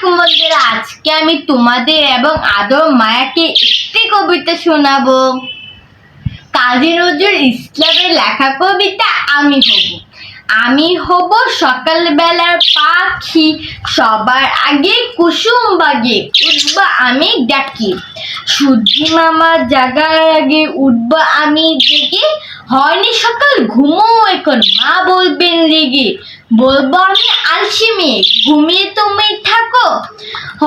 আলাইকুম বন্ধুরা আজকে আমি তোমাদের এবং আদর মায়াকে একটি কবিতা শোনাবো। কাজী নজরুল ইসলামের লেখা কবিতা আমি হব। আমি হব সকালবেলার পাখি, সবার আগে কুসুম বাগে উঠবা আমি ডাকি। সূর্যি মামা জাগার আগে উঠবা আমি জেগে। হয়নি সকাল, ঘুমো এখন, মা বলবেন রেগে। বলব আমি আলসি মেয়ে ঘুমিয়ে তুমি থাকো।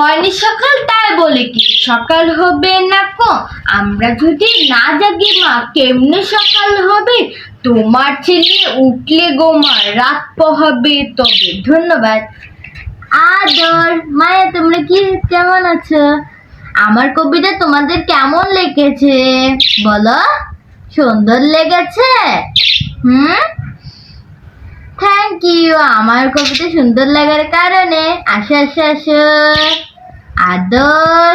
হয়নি সকাল, তাই বলে কি, সকাল হবে না কো। আমরা যদি না জাগি মা, কেমনে সকাল হবে? তোমার ছেলে উঠলে গো মা, রাত পোহাবে তবে। ধন্যবাদ। আদর। মায়া, তোমরা কি কেমন আছো? আমার কবিতা তোমাদের কেমন লেগেছে? বলো। সুন্দর লেগেছে? হুম? থ্যাংক ইউ আমার কবিতা সুন্দর লাগার কারণে। আসো আসো আসো। আদর।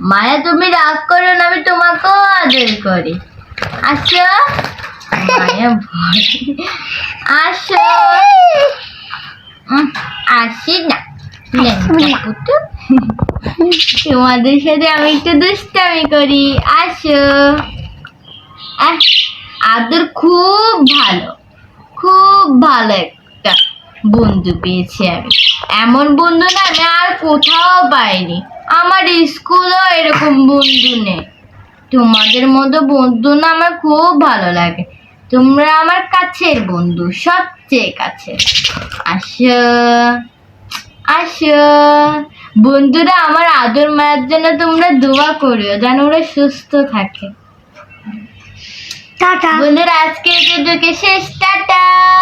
মায়া, তুমি রাগ করো না, আমি তোমাকেও আদর করি। আসো। আসো। আসি না। তোমাদের সাথে আমি একটু দুষ্টামি করি। আসো। আদর খুব ভালো। ভালো একটা বন্ধু পেয়েছি আমি। এমন বন্ধু না আমি আর কোথাও পাইনি। আমার স্কুলও এরকম বন্ধু নেই। তোমাদের মতো বন্ধু না আমার খুব ভালো লাগে। তোমরা আমার কাছের বন্ধু সবচেয়ে কাছে আসো আসো। বন্ধুরা আমার আদর মায়ের জন্য তোমরা দোয়া করিও যেন ওরা সুস্থ থাকে। টাটা। বন্ধুরা আজকে এটুকু শেষ। টাটা।